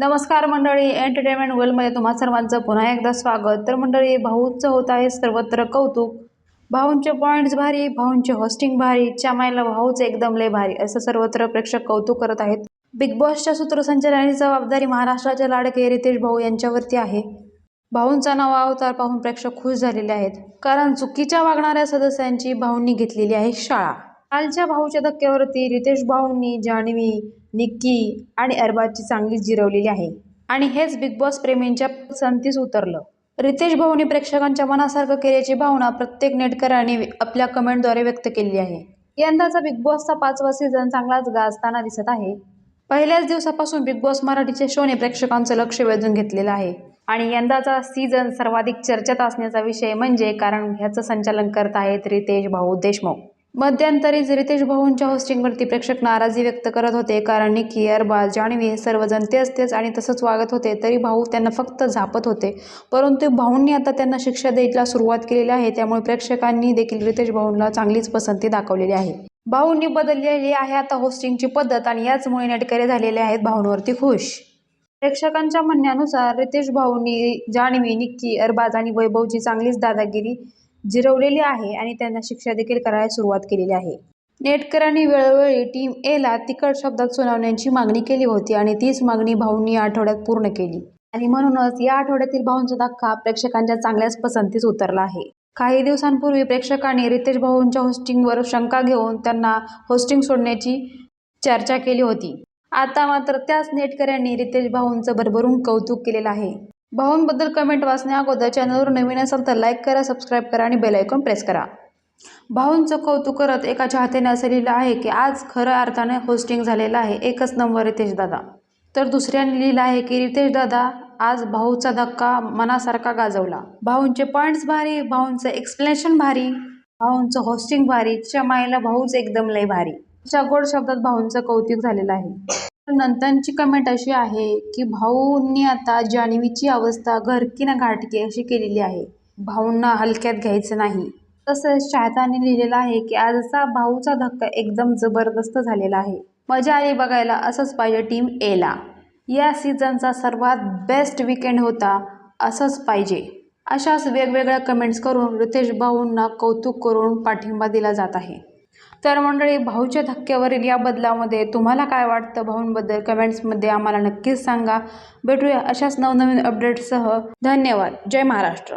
नमस्कार मंडळी एंटरटेनमेंट वर्ल्डमध्ये तुम्हा सर्वांचं पुन्हा एकदा स्वागत. तर मंडळी भाऊचं होत आहे सर्वत्र कौतुक. भाऊंचे पॉईंट्स भारी भाऊंचे होस्टिंग भारी चमायला भाऊच एकदम लय भारी असं सर्वत्र प्रेक्षक कौतुक करत आहेत. बिग बॉसच्या सूत्रसंचालनाची जबाबदारी महाराष्ट्राचे लाडके रितेश भाऊ यांच्यावरती आहे. भाऊंचा नवा अवतार पाहून प्रेक्षक खुश झालेले आहेत. कारण चुकीच्या वागणाऱ्या सदस्यांची भाऊंनी घेतलेली आहे शाळा. कालच्या भाऊच्या धक्क्यावरती रितेश भाऊंनी जान्हवी निक्की आणि अरबाजची चांगलीच जिरवलेली आहे. आणि हेच बिग बॉस प्रेमींच्या संतीस उतरलं. रितेश भाऊंनी प्रेक्षकांच्या मनासारखं केल्याची भावना प्रत्येक नेटकरांनी आपल्या कमेंटद्वारे व्यक्त केली आहे. यंदाचा बिग बॉसचा पाचवा सीझन चांगलाच गाजताना दिसत आहे. पहिल्याच दिवसापासून बिग बॉस मराठीच्या शोने प्रेक्षकांचं लक्ष वेधून घेतलेलं आहे. आणि यंदाचा सीझन सर्वाधिक चर्चेत असण्याचा विषय म्हणजे कारण ह्याचं संचालन करत आहेत रितेश भाऊ देशमुख. मध्यंतरीच रितेश भाऊंच्या होस्टिंगवरती प्रेक्षक नाराजी व्यक्त करत होते. कारण निकी अरबाज जान्हवी हे सर्वजण तेच तेच आणि तसंच वागत होते तरी भाऊ त्यांना फक्त झापत होते. परंतु भाऊंनी आता त्यांना शिक्षा द्यायला सुरुवात केलेली आहे. त्यामुळे प्रेक्षकांनी देखील रितेश भाऊंना चांगलीच पसंती दाखवलेली आहे. भाऊंनी बदललेली आहे आता होस्टिंगची पद्धत आणि याचमुळे नेटकरे झालेले आहेत भाऊंवरती खुश. प्रेक्षकांच्या म्हणण्यानुसार रितेश भाऊंनी जान्हवी निक्की अरबाज आणि वैभवची चांगलीच दादागिरी जिरवलेली आहे आणि त्यांना शिक्षा देखील करायला सुरुवात केलेली आहे. नेटकरांनी वेळोवेळी टीम एला तिखट शब्दात सुनावण्याची मागणी केली होती आणि तीच मागणी भाऊंनी या आठवड्यात पूर्ण केली. आणि म्हणूनच या आठवड्यातील भाऊंचा धक्का प्रेक्षकांच्या चांगल्याच पसंतीस उतरला आहे. काही दिवसांपूर्वी प्रेक्षकांनी रितेश भाऊंच्या होस्टिंगवर शंका घेऊन त्यांना होस्टिंग सोडण्याची चर्चा केली होती. आता मात्र त्याच नेटकऱ्यांनी रितेश भाऊंचं भरभरून कौतुक केलेलं आहे. भाऊंबद्दल कमेंट वाचण्या अगोदर चॅनलवर नवीन असाल तर लाईक करा सबस्क्राईब करा आणि बेल आयकॉन प्रेस करा. भाऊंचं कौतुक करत एका चाहत्याने असं लिहिलं आहे की आज खरं अर्थाने होस्टिंग झालेलं आहे. एकच नंबर रितेश दादा. तर दुसऱ्याने लिहिलं आहे की रितेश दादा आज भाऊचा धक्का मनासारखा गाजवला. भाऊंचे पॉईंट्स भारी भाऊंचं एक्सप्लेनेशन भारी. भाऊंचं होस्टिंग भारी. चमाईला भाऊच एकदम लय भारी. अशा गोड शब्दात भाऊंचं कौतुक झालेलं आहे. नंतरची कमेंट अशी आहे की भाऊंनी आता जान्हवीची अवस्था घरकी ना घाटकी अशी केलेली आहे. भाऊंना हलक्यात घ्यायचं नाही. तसंच चाहताने लिहिलेलं आहे की आजचा भाऊचा धक्का एकदम जबरदस्त झालेला आहे. मजा आली बघायला असंच पाहिजे टीम एला या सीझनचा सर्वात बेस्ट विकेंड होता असंच पाहिजे. अशाच वेगवेगळ्या कमेंट्स करून रितेश भाऊंना कौतुक करून पाठिंबा दिला जात आहे. तर मंडळी भाऊच्या धक्क्यावरील या बदलामध्ये तुम्हाला काय वाटतं? भाऊंबद्दल कमेंट्समध्ये आम्हाला नक्कीच सांगा. भेटूया अशाच नवनवीन अपडेट्ससह धन्यवाद. जय महाराष्ट्र.